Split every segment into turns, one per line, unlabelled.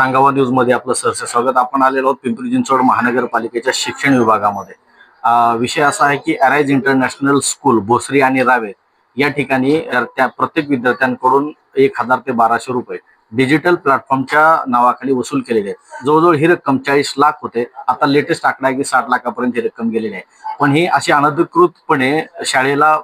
सांगावा न्यूजमध्ये आपलं सहर्ष स्वागत. आपण आलेलो आहोत पिंपरी चिंचवड महानगरपालिकेच्या शिक्षण विभागामध्ये. विषय असा आहे की अरायज इंटरनॅशनल स्कूल भोसरी आणि रावे या ठिकाणी त्या प्रत्येक विद्यार्थ्यांकडून एक हजार ते बाराशे रुपये डिजिटल प्लॅटफॉर्मच्या नावाखाली वसूल केलेले आहेत. जवळजवळ ही रक्कम चाळीस लाख होते. आता लेटेस्ट आकडा आहे की साठ लाखापर्यंत ही रक्कम गेलेली आहे. पण ही अशी अनधिकृतपणे शाळेला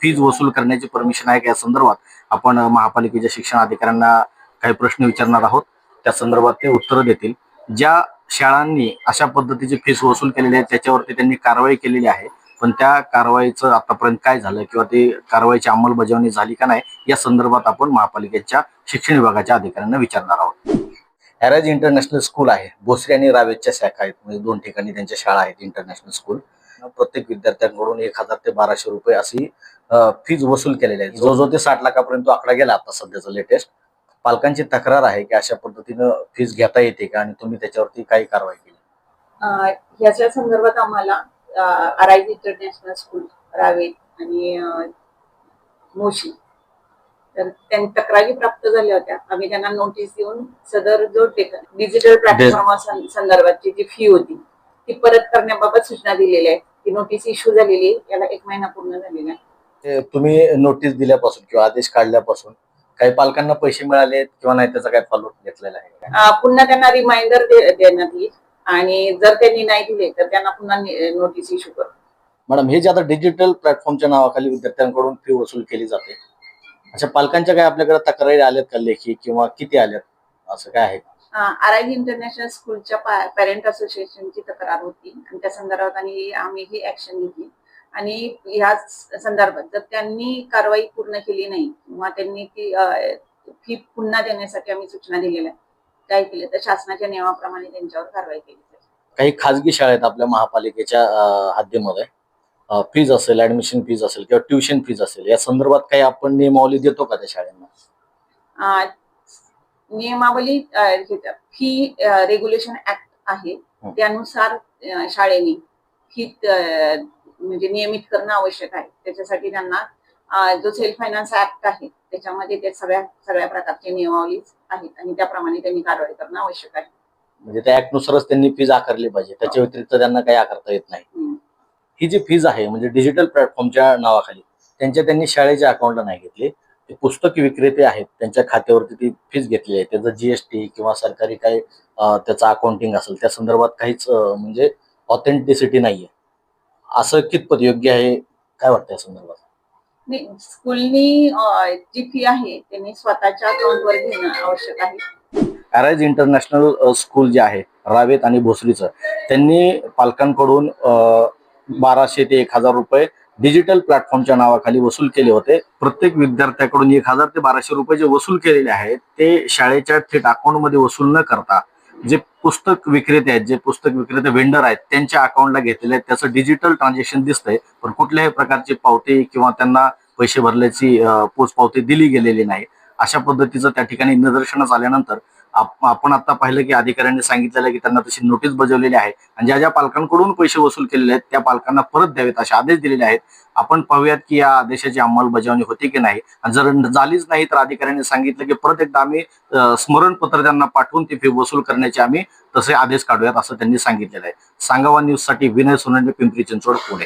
फीज वसूल करण्याची परमिशन आहे का या संदर्भात आपण महापालिकेच्या शिक्षण अधिकाऱ्यांना काही प्रश्न विचारणार आहोत. त्या संदर्भात ते उत्तरं देतील. ज्या शाळांनी अशा पद्धतीची फीस वसूल केलेली आहे त्याच्यावरती त्यांनी कारवाई केलेली आहे. पण त्या कारवाईचं आतापर्यंत काय झालं किंवा ते कारवाईची अंमलबजावणी झाली का नाही या संदर्भात आपण महापालिकेच्या शिक्षण विभागाच्या अधिकाऱ्यांना विचारणार आहोत. हॅराज इंटरनॅशनल स्कूल आहे. भोसरी आणि रावेतच्या शाखा आहेत. म्हणजे दोन ठिकाणी त्यांच्या शाळा आहेत इंटरनॅशनल स्कूल. प्रत्येक विद्यार्थ्यांकडून एक हजार ते बाराशे रुपये अशी फीज वसूल केलेली आहे. जो जो ते साठ लाखापर्यंत आकडा गेला आता सध्याचा लेटेस्ट पालकांची तक्रार आहे की अशा पद्धतीनं फीज घेता येते का आणि तुम्ही त्याच्यावरती काही कारवाई केली?
अं, ह्याच्या संदर्भात आम्हाला अराईज इंटरनॅशनल स्कूल रावेत आणि मोशी. तर त्यांनी तक्रारी प्राप्त झाल्या होत्या. आम्ही त्यांना नोटीस देऊन सदर जो डिजिटल प्लॅटफॉर्म संदर्भातची जी फी होती ती परत करण्याबाबत सूचना दिलेल्या आहेत. ती नोटीस इश्यू झालेली आहे. याला एक महिना पूर्ण झालेला आहे.
तुम्ही नोटीस दिल्यापासून किंवा आदेश काढल्यापासून काही पालकांना पैसे मिळाले किंवा नाही त्याचा काय फॉलोअप घेतलेला आहे?
अं, पुन्हा त्यांना रिमाइंडर देण्यात येईल. आणि जर त्यांनी नाही दिले तर त्यांना पुन्हा नोटीस इश्यू करू.
मॅडम हे जे आता डिजिटल प्लॅटफॉर्मच्या नावाखाली विद्यार्थ्यांकडून फी वसूल केली जाते अशा पालकांच्या काय आपल्याकडे तक्रारी आल्यात का लेखी किंवा किती आल्यात? असं काय आहे?
आराईज इंटरनॅशनल स्कूलच्या पॅरेंट असोसिएशनची तक्रार होती. आणि त्या संदर्भात आणि आम्ही ही ऍक्शन घेतली. आणि ह्या संदर्भात जर त्यांनी कारवाई पूर्ण केली नाही किंवा त्यांनी ती फी पुन्हा देण्यासाठी आम्ही सूचना दिलेल्या आहेत काय केलं तर शासनाच्या नियमाप्रमाणे त्यांच्यावर कारवाई केली जाईल.
काही खाजगी शाळेत आपल्या महापालिकेच्या हद्दीमध्ये फीज असेल ऍडमिशन फीज असेल किंवा ट्युशन फीज असेल या संदर्भात काही आपण नियमावली देतो का त्या शाळेंना?
नियमावली फी रेग्युलेशन ऍक्ट आहे. त्यानुसार शाळेने फी म्हणजे नियमित करणं आवश्यक आहे. त्याच्यासाठी त्यांना जो सेल्फ फायनान्स ऍक्ट आहे त्याच्यामध्ये ते सगळ्या सगळ्या प्रकारचे नियमावली आहेत आणि त्याप्रमाणे त्यांनी कारवाई करणं आवश्यक आहे.
म्हणजे त्या ऍक्ट नुसारच त्यांनी फीज आकारली पाहिजे. त्याच्या व्यतिरिक्त त्यांना काही आकारता येत नाही.
हं.
ही जी फीज आहे म्हणजे डिजिटल प्लॅटफॉर्मच्या नावाखाली त्यांच्या त्यांनी शाळेच्या अकाउंटला नाही घेतली. ते पुस्तक विक्रेते आहेत. त्यांच्या खात्यावरती ती फीज घेतली आहे. त्याचं जीएसटी किंवा सरकारी काही त्याचं अकाउंटिंग असेल त्या संदर्भात काहीच म्हणजे ऑथेंटिसिटी नाहीये. असं कितपत योग्य आहे? काय वाटतं या संदर्भात?
नाही, स्कूलनी अं, जी फी आहे त्यांनी स्वतःच्या अकाउंटवर घेणं आवश्यक आहे.
अरायज इंटरनॅशनल अ, स्कूल जे आहे रावेत आणि भोसरीचं त्यांनी पालकांकडून अ, बाराशे ते एक हजार रुपये डिजिटल प्लॅटफॉर्मच्या नावाखाली वसूल केले होते. प्रत्येक विद्यार्थ्याकडून एक हजार ते बाराशे रुपये जे वसूल केलेले आहेत ते शाळेच्या थेट अकाउंटमध्ये वसूल न करता जे पुस्तक विक्रेते आहेत जे पुस्तक विक्रेते वेंडर आहेत त्यांच्या अकाउंटला घेतलेले आहेत. त्याचं डिजिटल ट्रान्झॅक्शन दिसतंय पण कुठल्याही प्रकारची पावती किंवा त्यांना पैसे भरल्याची पोचपावती पोच पावती दिली गेलेली नाही. अशा पद्धतीचं त्या ठिकाणी निदर्शनास आल्यानंतर आपण आता पाहिलं की अधिकाऱ्यांनी सांगितलेलं की त्यांना तशी नोटीस बजावलेली आहे. आणि ज्या ज्या पालकांकडून पैसे वसूल केलेले आहेत त्या पालकांना परत द्यावेत असे आदेश दिलेले आहेत. आपण पाहूयात की या आदेशाची अंमलबजावणी होते की नाही. आणि जर झालीच नाही तर अधिकाऱ्यांनी सांगितलं की परत एकदा आम्ही स्मरणपत्र त्यांना पाठवून ती फी वसूल करण्याचे आम्ही तसे आदेश काढूयात असं त्यांनी सांगितलेलं आहे. सांगावा न्यूजसाठी विनय सोनंडे पिंपरी चिंचवड पुणे.